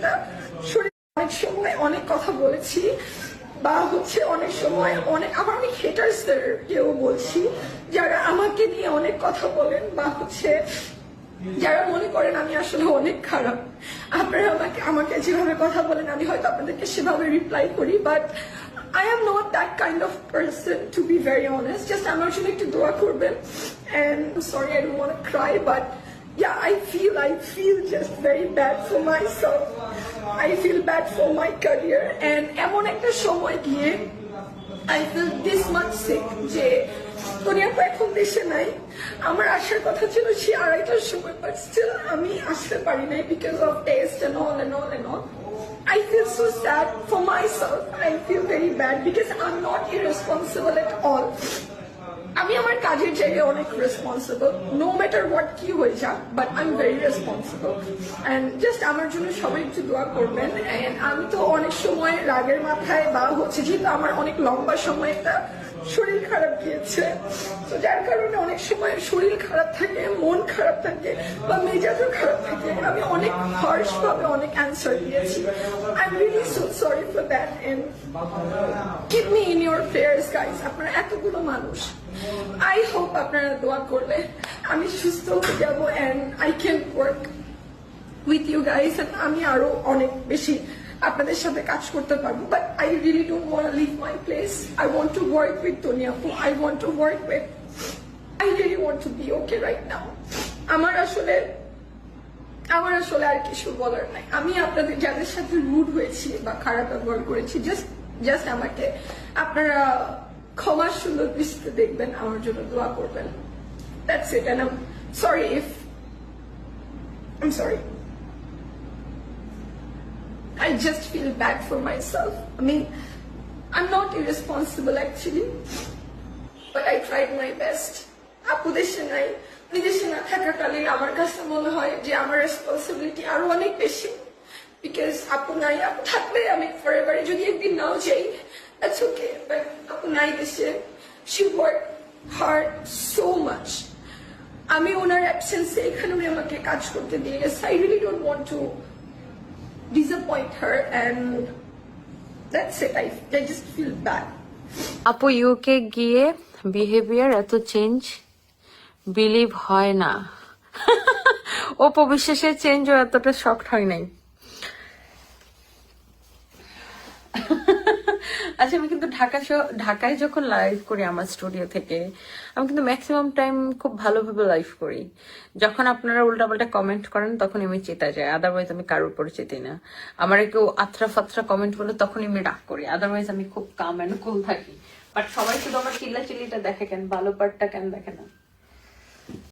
একটা শরীর অনেক সময় অনেক কথা বলেছি বা হচ্ছে অনেক সময় অনেক আমার অনেক হেটার্সদের কেউ বলছি, যারা আমাকে নিয়ে অনেক কথা বলেন বা হচ্ছে যারা মনে করেন আমি আসলে অনেক খারাপ। আপনারা আমাকে আমাকে যেভাবে কথা বলেন, আমি হয়তো আপনাদেরকে সেভাবে রিপ্লাই করি but I am not that kind of person to be very honest just আমার জন্য একটু দোয়া করবেন and sorry I want cry but yeah, I feel I feel just very bad for myself. I feel bad for my career and এমন একটা সময় গিয়ে I feel this much sick যে দুনিয়াতে এখন দেশে নাই আমার আসার কথা ছিল সে আড়াইটার সময় বাট স্টিল আমি আসতে পারি নাই because of test and all and all and all. I feel so sad for myself. I feel very bad because I'm not irresponsible at all. আমি আমার কাজের জায়গায় অনেক রেসপন্সিবল নো ম্যাটার হোয়াট কি হয়ে যাক but I am very responsible and just আমার জন্য সবাই একটু দোয়া করবেন। অ্যান্ড আমি তো অনেক সময় রাগের মাথায় বা হচ্ছে যেহেতু আমার অনেক লম্বা সময় একটা শরীর খারাপ গিয়েছে। তো যার কারণে অনেক সময় শরীর খারাপ থাকে, মন খারাপ থাকে বা মেজাজও খারাপ থাকে। আমি অনেক হার্শ ভাবে অনেক অ্যান্সার দিয়েছি। I am really so sorry for that and keep me in your prayers guys আপনারা এতগুলো মানুষ। আই হোপ আপনারা দোয়া করলে। আমি সুস্থ হয়ে যাব and I can work with you guys আমি আরও অনেক বেশি আপনাদের সাথে কাজ করতে পারব but I really don't want leave my place I want to work with দুনিয়াপু I want to work with I really want to be okay right now আমার আসলে আমার আসলে আর কিছু বলার নাই। আমি আপনাদের, যাদের সাথে রুড হয়েছি বা খারাপ ব্যবহার করেছি জাস্ট জাস্ট আমাকে আপনারা ক্ষমার সুন্দর দৃষ্টিতে দেখবেন, আমার জন্য দোয়া করবেন। That's it and I sorry if I'm sorry. I just feel bad for myself. I mean, I'm not irresponsible actually, but I tried my best. আপু দেশে নাই বিদেশে না থাকাকালীন আমার কাছে মনে হয় যে আমার রেসপন্সিবিলিটি আরও অনেক বেশি বিকজ আপু নাই আপু থাকলে আমি ফরএভারে যদি একদিন নাও যাই দ্যাটস ওকে বাট আপু নাই দেশে she work hard so much আমি ওনার অ্যাবসেন্সে এখানে উনি আমাকে কাজ করতে দিয়ে গেছে I really don't want to disappoint her and that's it. I, I just feel bad. আপু ইউকে গিয়ে বিহেভিয়ার এত চেঞ্জ বিলিভ হয় না। অপবিশ্বাসের চেঞ্জও এতটা শক্ট হয় নাই। আচ্ছা আমি কিন্তু ঢাকা ঢাকায় যখন লাইভ করি আমার স্টুডিও থেকে, আমি কিন্তু ম্যাক্সিমাম টাইম খুব ভালোভাবে লাইভ করি। যখন আপনারা উল্টাপাল্টা কমেন্ট করেন তখন আমি চেতা যাই। আদারওয়াইজ আমি কারোর পরিচিতি চেতি না। আমার কেউ আত্রা ফাত্রা কমেন্ট করলে তখনই আমি রাগ করি। আদারওয়াইজ আমি খুব কাম অ্যান্ড কুল থাকি। বাট সবাই শুধু আমার চিল্লা চিল্লিটা দেখে কেন? ভালো পার্টটা কেন দেখে না?